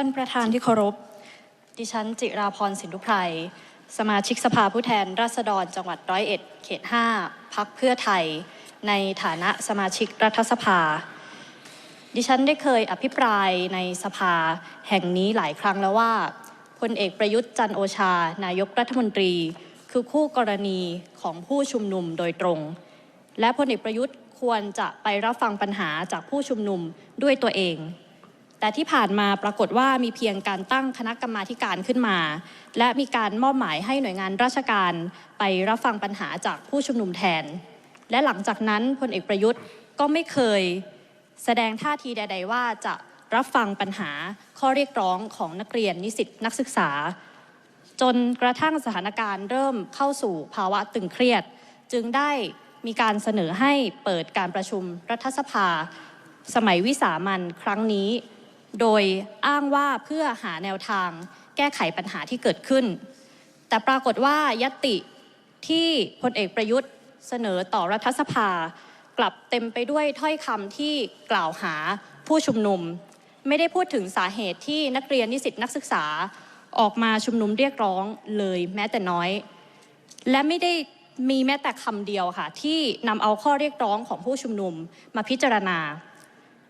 ท่านประธานที่เคารพ ดิฉันจิราพรสินทุไพร สมาชิกสภาผู้แทนราษฎรจังหวัดร้อยเอ็ด เขต 5 พักเพื่อไทย ในฐานะสมาชิกรัฐสภา ดิฉันได้เคยอภิปรายในสภาแห่งนี้หลายครั้งแล้วว่าพลเอกประยุทธ์จันโอชา นายกรัฐมนตรี คือคู่กรณีของผู้ชุมนุมโดยตรง และพลเอกประยุทธ์ควรจะไปรับฟังปัญหาจากผู้ชุมนุมด้วยตัวเอง แต่ที่ผ่านมาปรากฏว่ามีเพียงการตั้งคณะกรรมาการขึ้นมา และมีการมอบหมายให้หน่วยงานราชการไปรับฟังปัญหาจากผู้ชุมนุมแทน และหลังจากนั้นพลเอกประยุทธ์ก็ไม่เคยแสดงท่าทีใด ๆ ว่าจะรับฟังปัญหาข้อเรียกร้องของนักเรียนนิสิตนักศึกษา จนกระทั่งสถานการณ์เริ่มเข้าสู่ภาวะตึงเครียด จึงได้มีการเสนอให้เปิดการประชุมรัฐสภา สมัยวิสามันครั้งนี้ โดยอ้างว่าเพื่อหาแนวทางแก้ไขปัญหาที่เกิดขึ้น แต่ปรากฏว่ายติที่พลเอกประยุทธ์เสนอต่อรัฐสภา กลับเต็มไปด้วยถ้อยคำที่กล่าวหาผู้ชุมนุม ไม่ได้พูดถึงสาเหตุที่นักเรียนนิสิตนักศึกษาออกมาชุมนุมเรียกร้องเลยแม้แต่น้อย และไม่ได้มีแม้แต่คำเดียวค่ะ ที่นำเอาข้อเรียกร้องของผู้ชุมนุมมาพิจารณา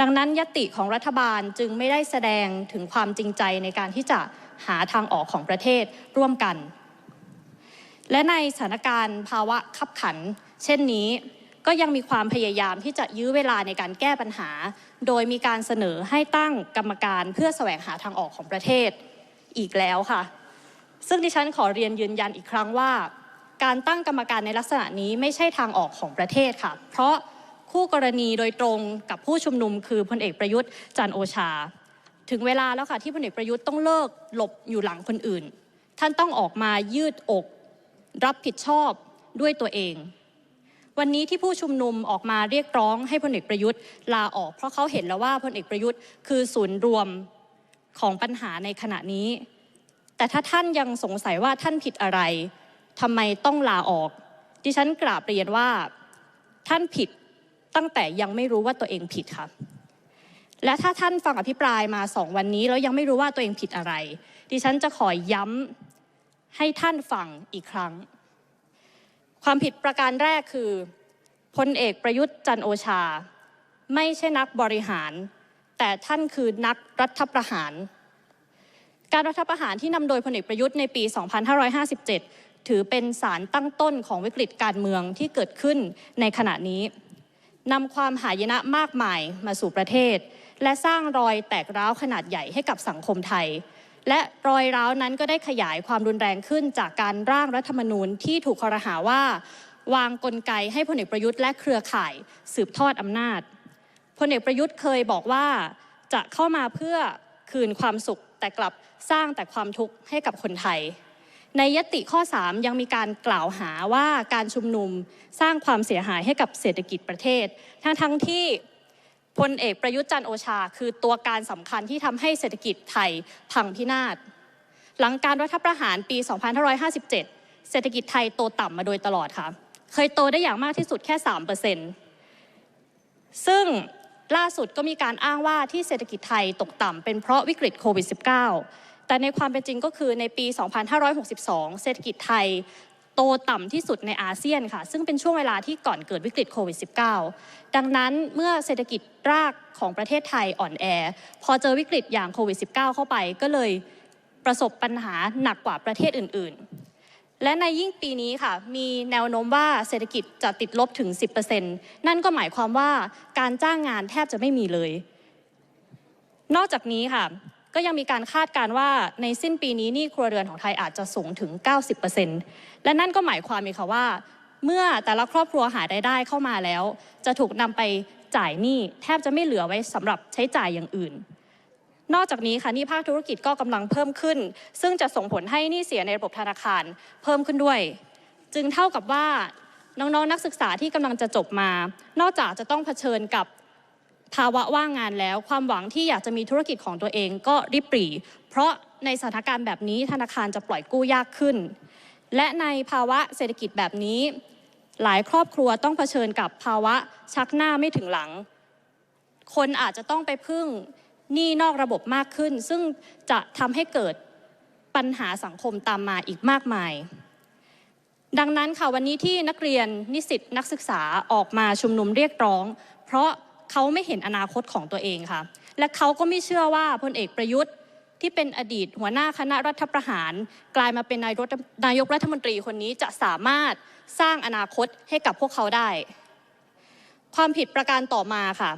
ดังนั้นยติของรัฐบาลจึงไม่ได้แสดงถึงความจริงใจในการที่จะหาทางออกของประเทศร่วมกัน และในสถานการณ์ภาวะขับขัน เช่นนี้ก็ยังมีความพยายามที่จะยื้อเวลาในการแก้ปัญหา โดยมีการเสนอให้ตั้งกรรมการเพื่อแสวงหาทางออกของประเทศอีกแล้วค่ะ ซึ่งดิฉันขอเรียนยืนยันอีกครั้งว่า การตั้งกรรมการในลักษณะนี้ไม่ใช่ทางออกของประเทศค่ะ เพราะ คู่กรณีโดยตรงกับผู้ชุมนุมคือพลเอกประยุทธ์จันโอชา ถึงเวลาแล้วค่ะที่พลเอกประยุทธ์ต้องเลิกหลบอยู่หลังคนอื่น ท่านต้องออกมายืดอก รับผิดชอบด้วยตัวเอง วันนี้ที่ผู้ชุมนุมออกมาเรียกร้องให้พลเอกประยุทธ์ลาออก เพราะเขาเห็นแล้วว่าพลเอกประยุทธ์คือศูนย์รวมของปัญหาในขณะนี้ แต่ถ้าท่านยังสงสัยว่าท่านผิดอะไรทำไมต้องลาออก ดิฉันกราบเรียนว่าท่านผิด ตั้งแต่ยังไม่รู้ว่าตัวเองผิดค่ะ และถ้าท่านฟังอภิปรายมาสองวันนี้แล้วยังไม่รู้ว่าตัวเองผิดอะไร ดิฉันจะขอย้ำให้ท่านฟังอีกครั้ง ความผิดประการแรกคือพลเอกประยุทธ์จันโอชา ไม่ใช่นักบริหาร แต่ท่านคือนักรัฐประหาร การรัฐประหารที่นำโดยพลเอกประยุทธ์ในปี 2557 ถือเป็นสารตั้งต้นของวิกฤตการเมืองที่เกิดขึ้นในขณะนี้ นำความหายนะมากมายมาสู่ประเทศ และสร้างรอยแตกร้าวขนาดใหญ่ให้กับสังคมไทย และรอยร้าวนั้นก็ได้ขยายความรุนแรงขึ้นจากการร่างรัฐธรรมนูญที่ถูกคอรหาว่า วางกลไกให้พลเอกประยุทธ์และเครือข่ายสืบทอดอำนาจพลเอกประยุทธ์เคยบอกว่าจะเข้ามาเพื่อคืนความสุขแต่กลับสร้างแต่ความทุกข์ให้กับคนไทย ในยติข้อ 3 ยังมีการกล่าวหาว่าการชุมนุมสร้างความเสียหายให้กับเศรษฐกิจประเทศ ทั้งทั้งที่พลเอกประยุทธ์จันโอชา คือตัวการสำคัญที่ทำให้เศรษฐกิจไทยพังพินาศ หลังการรัฐประหารปี 2557 เศรษฐกิจไทยโตต่ำมาโดยตลอดค่ะ เคยโตได้อย่างมากที่สุดแค่ 3%ซึ่งล่าสุดก็มีการอ้างว่าที่เศรษฐกิจไทยตกต่ำเป็นเพราะวิกฤตโควิด -19 แต่ในความเป็นจริงก็คือในปี 2562 เศรษฐกิจไทยโตต่ำที่สุดในอาเซียนค่ะ ซึ่งเป็นช่วงเวลาที่ก่อนเกิดวิกฤตโควิด -19 ดังนั้นเมื่อเศรษฐกิจรากของประเทศไทยอ่อนแอ พอเจอวิกฤตอย่างโควิด -19 เข้าไปก็เลยประสบปัญหาหนักกว่าประเทศอื่น ๆ และในยิ่งปีนี้ค่ะ มีแนวโน้มว่าเศรษฐกิจจะติดลบถึง 10%นั่นก็หมายความว่าการจ้างงานแทบจะไม่มีเลย นอกจากนี้ค่ะ ก็ยังมีการคาดการณ์ว่าในสิ้นปีนี้หนี้ครัวเรือนของไทยอาจจะสูงถึง 90%และนั่นก็หมายความมีค่ะว่า เมื่อแต่ละครอบครัวหารายได้เข้ามาแล้ว จะถูกนำไปจ่ายหนี้แทบจะไม่เหลือไว้สำหรับใช้จ่ายอย่างอื่น นอกจากนี้ค่ะหนี้ภาคธุรกิจก็กำลังเพิ่มขึ้น ซึ่งจะส่งผลให้หนี้เสียในระบบธนาคารเพิ่มขึ้นด้วย จึงเท่ากับว่าน้องๆนนักศึกษาที่กำลังจะจบมา นอกจากจะต้องเผชิญกับ ภาวะว่างงานแล้ว ความหวังที่อยากจะมีธุรกิจของตัวเองก็ริบหรี่ เพราะในสถานการณ์แบบนี้ธนาคารจะปล่อยกู้ยากขึ้น และในภาวะเศรษฐกิจแบบนี้ หลายครอบครัวต้องเผชิญกับภาวะชักหน้าไม่ถึงหลัง คนอาจจะต้องไปพึ่งหนี้นอกระบบมากขึ้น ซึ่งจะทำให้เกิดปัญหาสังคมตามมาอีกมากมาย ดังนั้นค่ะวันนี้ที่นักเรียนนิสิตนักศึกษาออกมาชุมนุมเรียกร้อง เพราะ เขาไม่เห็นอนาคตของตัวเองค่ะ และเขาก็ไม่เชื่อว่าพลเอกประยุทธ์ที่เป็นอดีตหัวหน้าคณะรัฐประหาร กลายมาเป็นนายนายกรัฐมนตรีคนนี้จะสามารถสร้างอนาคตให้กับพวกเขาได้ ความผิดประการต่อมาค่ะ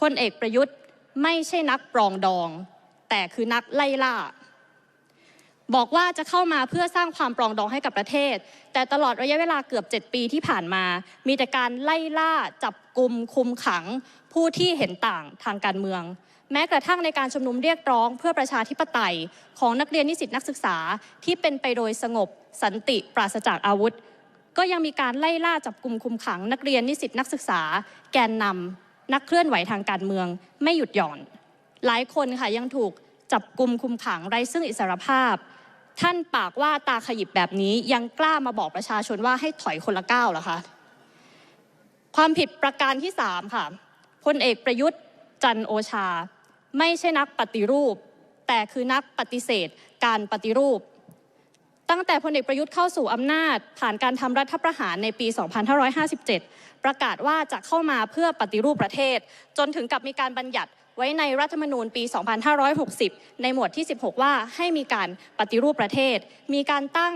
พลเอกประยุทธ์ไม่ใช่นักปรองดอง แต่คือนักไล่ล่า บอกว่าจะเข้ามาเพื่อสร้างความปรองดองให้กับประเทศ แต่ตลอดระยะเวลาเกือบ 7 ปีที่ผ่านมา มีแต่การไล่ล่าจับกลุ่มคุมขัง ผู้ที่เห็นต่างทางการเมือง แม้กระทั่งในการชุมนุมเรียกร้องเพื่อประชาธิปไตย ของนักเรียนนิสิตนักศึกษาที่เป็นไปโดยสงบ สันติปราศจากอาวุธ ก็ยังมีการไล่ล่าจับกลุ่มคุมขัง นักเรียนนิสิตนักศึกษา แกนนำนักเคลื่อนไหวทางการเมือง ไม่หยุดหย่อน หลายคนค่ะยังถูกจับกลุ่มคุมขังไร้ซึ่งอิสรภาพ ท่านปากว่าตาขยิบแบบนี้ยังกล้ามาบอกประชาชนว่าให้ถอยคนละก้าวเหรอคะความผิดประการที่สามค่ะพลเอกประยุทธ์จันโอชา ไม่ใช่นักปฏิรูป แต่คือนักปฏิเสธ การปฏิรูป ตั้งแต่พลเอกประยุทธ์เข้าสู่อำนาจ ผ่านการทำรัฐประหารในปี 2557 ประกาศว่าจะเข้ามาเพื่อปฏิรูปประเทศ จนถึงกับมีการบัญญัติ ไว้ในรัฐธรรมนูญปี 2560 ในหมวดที่ 16 ว่าให้มีการปฏิรูปประเทศ มีการตั้ง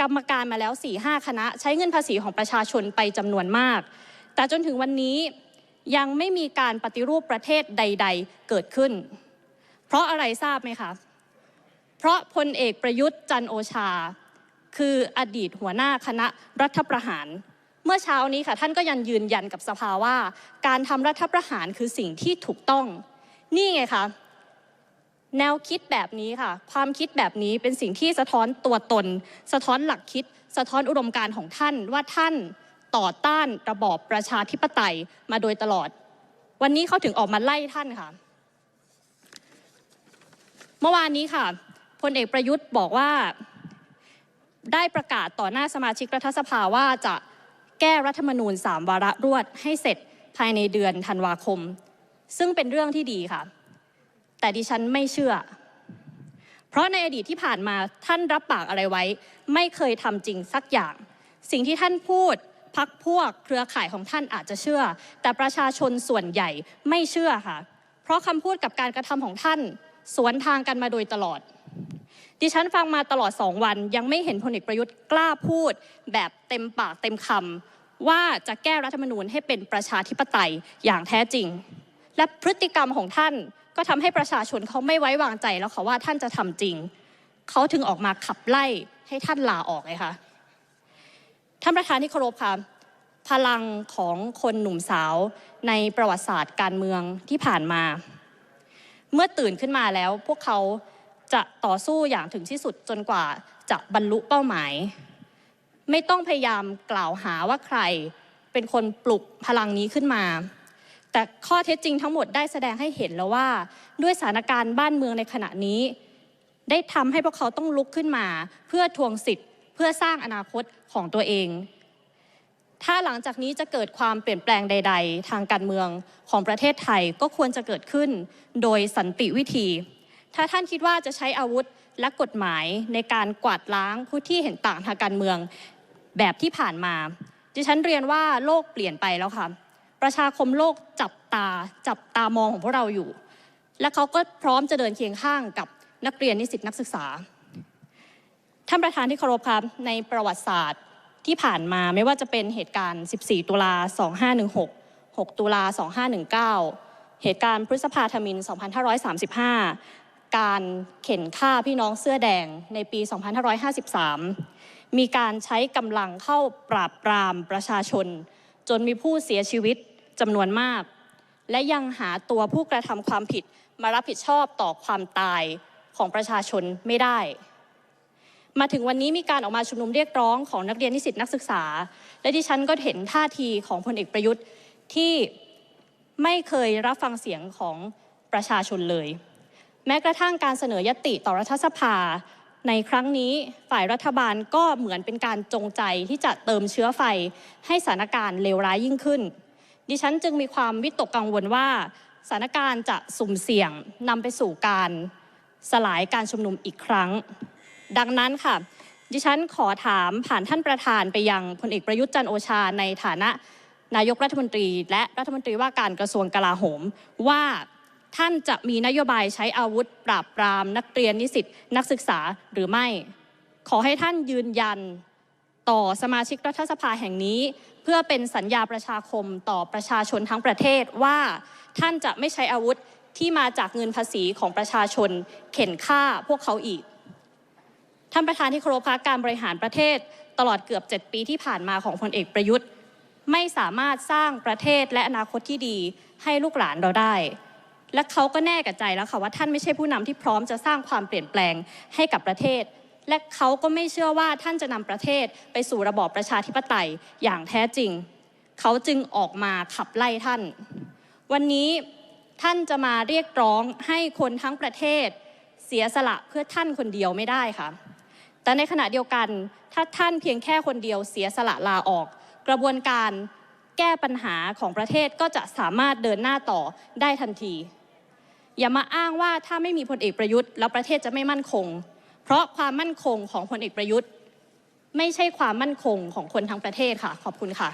กรรมการมาแล้ว 4-5 คณะ ใช้เงินภาษีของประชาชนไปจำนวนมาก แต่จนถึงวันนี้ยังไม่มีการปฏิรูปประเทศใด ๆ เกิดขึ้น เพราะอะไรทราบไหมคะ เพราะพลเอกประยุทธ์จันโอชา คืออดีตหัวหน้าคณะรัฐประหาร เมื่อเช้านี้ค่ะท่านก็ยังยืนยันกับสภาว่า การทำรัฐประหารคือสิ่งที่ถูกต้อง นี่ไงคะแนวคิดแบบนี้ค่ะ ความคิดแบบนี้เป็นสิ่งที่สะท้อนตัวตน สะท้อนหลักคิด สะท้อนอุดมการณ์ของท่านว่าท่านต่อต้านระบอบประชาธิปไตยมาโดยตลอด วันนี้เขาถึงออกมาไล่ท่านค่ะ เมื่อวานนี้ค่ะพลเอกประยุทธ์บอกว่า ได้ประกาศต่อหน้าสมาชิกรัฐสภาว่าจะ แก้รัฐมนูญ 3 วาระรวดให้เสร็จภายในเดือนธันวาคม ซึ่งเป็นเรื่องที่ดีค่ะ แต่ดิฉันไม่เชื่อ เพราะในอดีตที่ผ่านมาท่านรับปากอะไรไว้ ไม่เคยทำจริงสักอย่าง สิ่งที่ท่านพูดพักพวกเครือข่ายของท่านอาจจะเชื่อ แต่ประชาชนส่วนใหญ่ไม่เชื่อค่ะ เพราะคำพูดกับการกระทำของท่าน สวนทางกันมาโดยตลอด ดิฉันฟังมาตลอดสองวัน ยังไม่เห็นพลเอกประยุทธ์กล้าพูด แบบเต็มปากเต็มคำ ว่าจะแก้รัฐธรรมนูญให้เป็นประชาธิปไตยอย่างแท้จริง และพฤติกรรมของท่านก็ทำให้ประชาชนเขาไม่ไว้วางใจแล้วค่ะว่าท่านจะทำจริง เขาถึงออกมาขับไล่ให้ท่านลาออกไงคะท่านประธานที่เคารพค่ะพลังของคนหนุ่มสาวในประวัติศาสตร์การเมืองที่ผ่านมา เมื่อตื่นขึ้นมาแล้วพวกเขาจะต่อสู้อย่างถึงที่สุดจนกว่าจะบรรลุเป้าหมาย ไม่ต้องพยายามกล่าวหาว่าใครเป็นคนปลุกพลังนี้ขึ้นมา แต่ข้อเท็จจริงทั้งหมดได้แสดงให้เห็นแล้วว่า ด้วยสถานการณ์บ้านเมืองในขณะนี้ ได้ทำให้พวกเขาต้องลุกขึ้นมา เพื่อทวงสิทธิ์ เพื่อสร้างอนาคตของตัวเอง ถ้าหลังจากนี้จะเกิดความเปลี่ยนแปลงใด ๆ ทางการเมืองของประเทศไทยก็ควรจะเกิดขึ้น โดยสันติวิธี ถ้าท่านคิดว่าจะใช้อาวุธ และกฎหมายในการกวาดล้างผู้ที่เห็นต่างทางการเมืองแบบที่ผ่านมา ดิฉันเรียนว่าโลกเปลี่ยนไปแล้วค่ะ ประชาคมโลกจับตาจับตามองของพวกเราอยู่ และเขาก็พร้อมจะเดินเคียงข้างกับนักเรียนนิสิตนักศึกษา ท่านประธานที่เคารพครับในประวัติศาสตร์ที่ผ่านมาไม่ว่าจะเป็นเหตุการณ์ 14 ตุลา 2516 6 ตุลา 2519 เหตุการณ์พฤษภาธมิน 2535 การเข็นฆ่าพี่น้องเสื้อแดงในปี 2553 มีการใช้กำลังเข้าปราบปรามประชาชน จนมีผู้เสียชีวิตจำนวนมาก และยังหาตัวผู้กระทำความผิดมารับผิดชอบต่อความตายของประชาชนไม่ได้ มาถึงวันนี้มีการออกมาชุมนุมเรียกร้องของนักเรียนนิสิตนักศึกษา และดิฉันก็เห็นท่าทีของพลเอกประยุทธ์ที่ไม่เคยรับฟังเสียงของประชาชนเลย แม้กระทั่งการเสนอยติต่อรัฐสภา ในครั้งนี้ฝ่ายรัฐบาลก็เหมือนเป็นการจงใจที่จะเติมเชื้อไฟให้สถานการณ์เลวร้ายยิ่งขึ้น ดิฉันจึงมีความวิตกกังวลว่าสถานการณ์จะสุ่มเสี่ยงนำไปสู่การสลายการชุมนุมอีกครั้ง ดังนั้นค่ะ ดิฉันขอถามผ่านท่านประธานไปยังพลเอกประยุทธ์จันโอชาในฐานะนายกรัฐมนตรี และรัฐมนตรีว่าการกระทรวงกลาโหมว่า ท่านจะมีนโยบายใช้อาวุธปราบปราม นักเรียนนิสิตนักศึกษาหรือไม่ ขอให้ท่านยืนยันต่อสมาชิกรัฐสภาแห่งนี้ เพื่อเป็นสัญญาประชาคมต่อประชาชนทั้งประเทศว่า ท่านจะไม่ใช้อาวุธที่มาจากเงินภาษีของประชาชนเข็นฆ่าพวกเขาอีก ท่านประธานที่เคารพคะการบริหารประเทศตลอดเกือบ 7 ปีที่ผ่านมาของพลเอกประยุทธ์ ไม่สามารถสร้างประเทศและอนาคตที่ดีให้ลูกหลานเราได้ และเขาก็แน่กับใจแล้วค่ะว่าท่านไม่ใช่ผู้นำที่พร้อมจะสร้างความเปลี่ยนแปลงให้กับประเทศ และเขาก็ไม่เชื่อว่าท่านจะนำประเทศไปสู่ระบอบประชาธิปไตยอย่างแท้จริง เขาจึงออกมาขับไล่ท่าน วันนี้ท่านจะมาเรียกร้องให้คนทั้งประเทศ เสียสละเพื่อท่านคนเดียวไม่ได้ค่ะ แต่ในขณะเดียวกันถ้าท่านเพียงแค่คนเดียวเสียสละลาออก กระบวนการแก้ปัญหาของประเทศก็จะสามารถเดินหน้าต่อได้ทันที อย่ามาอ้างว่าถ้าไม่มีพลเอกประยุทธ์แล้วประเทศจะไม่มั่นคง เพราะความมั่นคงของพลเอกประยุทธ์ ไม่ใช่ความมั่นคงของคนทั้งประเทศค่ะ ขอบคุณค่ะ